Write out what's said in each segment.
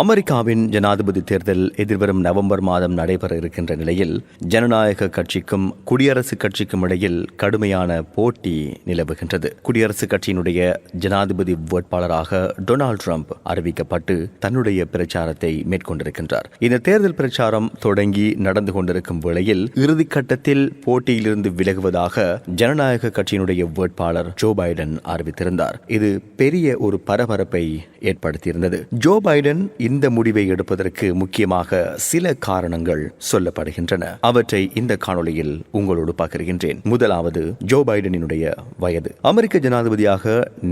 அமெரிக்காவின் ஜனாதிபதி தேர்தல் எதிர்வரும் நவம்பர் மாதம் நடைபெற இருக்கின்ற நிலையில் ஜனநாயக கட்சிக்கும் குடியரசுக் கட்சிக்கும் இடையில் கடுமையான போட்டி நிலவுகின்றது. குடியரசுக் கட்சியினுடைய ஜனாதிபதி வேட்பாளராக டொனால்டு ட்ரம்ப் அறிவிக்கப்பட்டு தன்னுடைய பிரச்சாரத்தை மேற்கொண்டிருக்கின்றார். இந்த தேர்தல் பிரச்சாரம் தொடங்கி நடந்து கொண்டிருக்கும் வேளையில் இறுதிக்கட்டத்தில் போட்டியிலிருந்து விலகுவதாக ஜனநாயக கட்சியினுடைய வேட்பாளர் ஜோ பைடன் அறிவித்திருந்தார். இது பெரிய ஒரு பரபரப்பை ஏற்படுத்தியிருந்தது. ஜோ பைடன் இந்த முடிவை எடுப்பதற்கு முக்கியமாக சில காரணங்கள் சொல்லப்படுகின்றன. அவற்றை இந்த காணொளியில் உங்களோடு பகிர்கின்றேன். முதலாவது ஜோ பைடனினுடைய வயது. அமெரிக்க ஜனாதிபதியாக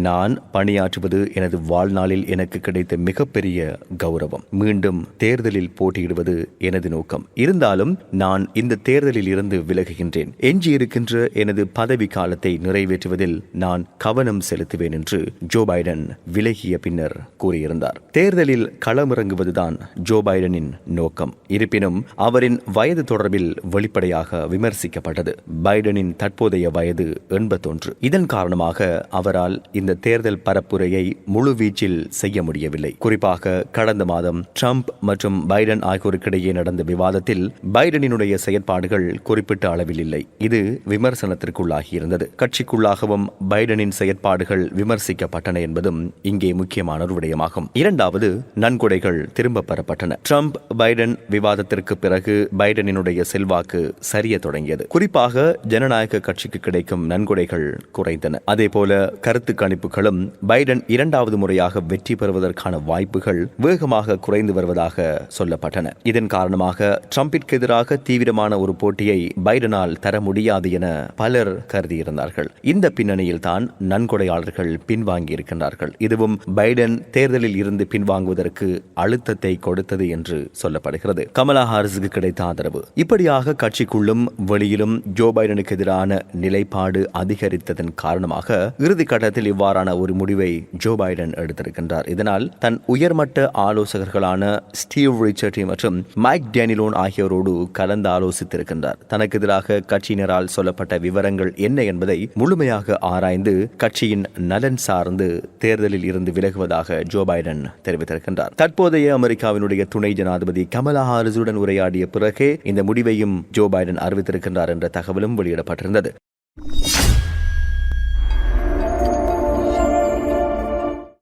நான் பணியாற்றுவது எனது வாழ்நாளில் எனக்கு கிடைத்த மிகப்பெரிய கௌரவம். மீண்டும் தேர்தலில் போட்டியிடுவது எனது நோக்கம். இருந்தாலும் நான் இந்த தேர்தலில் இருந்து விலகுகின்றேன். எஞ்சியிருக்கின்ற எனது பதவி காலத்தை நிறைவேற்றுவதில் நான் கவனம் செலுத்துவேன் என்று ஜோ பைடன் விலகிய பின்னர் கூறியிருந்தார். தேர்தலில் களமிறங்குவதுதான் ஜோ பைடனின் நோக்கம். இருப்பினும் அவரின் வயது தொடர்பில் வெளிப்படையாக விமர்சிக்கப்பட்டது. பைடனின் தற்போதைய வயது எண்பத்தொன்று. இதன் காரணமாக அவரால் இந்த தேர்தல் பரப்புரையை முழுவீச்சில் செய்ய முடியவில்லை. குறிப்பாக கடந்த மாதம் ட்ரம்ப் மற்றும் பைடன் ஆகியோருக்கிடையே நடந்த விவாதத்தில் பைடனினுடைய செயற்பாடுகள் குறிப்பிட்ட அளவில் இல்லை. இது விமர்சனத்திற்குள்ளாகியிருந்தது. கட்சிக்குள்ளாகவும் பைடனின் செயற்பாடுகள் விமர்சிக்கப்பட்டன என்பதும் இங்கே முக்கியமான ஒரு விடயமாகும். இரண்டாவது நன்கொடைகள் திரும்ப பெறப்பட்டன. ட்ரம்ப் பைடன் விவாதத்திற்கு பிறகு பைடனினுடைய செல்வாக்கு சரிய தொடங்கியது. குறிப்பாக ஜனநாயக கட்சிக்கு கிடைக்கும் நன்கொடைகள் குறைந்தன. அதேபோல கருத்து கணிப்புகளும் பைடன் இரண்டாவது முறையாக வெற்றி பெறுவதற்கான வாய்ப்புகள் வேகமாக குறைந்து வருவதாக சொல்லப்பட்டன. இதன் காரணமாக ட்ரம்பிற்கு எதிராக தீவிரமான ஒரு போட்டியை பைடனால் தர முடியாது என பலர் கருதியிருந்தார்கள். இந்த பின்னணியில் தான் நன்கொடையாளர்கள் பின்வாங்கி இருக்கின்றார்கள் இதுவும் பைடன் தேர்தலில் இருந்து பின்வாங்குவதற்கு அழுத்தத்தை கொடுத்தது என்று சொல்லப்படுகிறது. கமலா ஹாரிஸுக்கு கிடைத்த ஆதரவு. இப்படியாக கட்சிக்குள்ளும் வெளியிலும் ஜோ பைடனுக்கு எதிரான நிலைப்பாடு அதிகரித்ததன் காரணமாக இறுதி கட்டத்தில் இவ்வாறான ஒரு முடிவை ஜோ பைடன் எடுத்திருக்கின்றார். இதனால் தன் உயர்மட்ட ஆலோசகர்களான ஸ்டீவ் ரிச்சர்டி மற்றும் மைக் டேனிலோன் ஆகியோரோடு கலந்து ஆலோசித்திருக்கின்றார். தனக்கு எதிராக கட்சியினரால் சொல்லப்பட்ட விவரங்கள் என்ன என்பதை முழுமையாக ஆராய்ந்து கட்சியின் நலன் சார்ந்து தேர்தலில் இருந்து விலகுவதாக ஜோ பைடன் தெரிவித்திருக்கின்றார். தற்போதைய அமெரிக்காவினுடைய துணை ஜனாதிபதி கமலா ஹாரிஸுடன் உரையாடிய பிறகே இந்த முடிவையும் ஜோ பைடன் அறிவித்திருக்கின்றார் என்ற தகவலும் வெளியிடப்பட்டிருந்தது.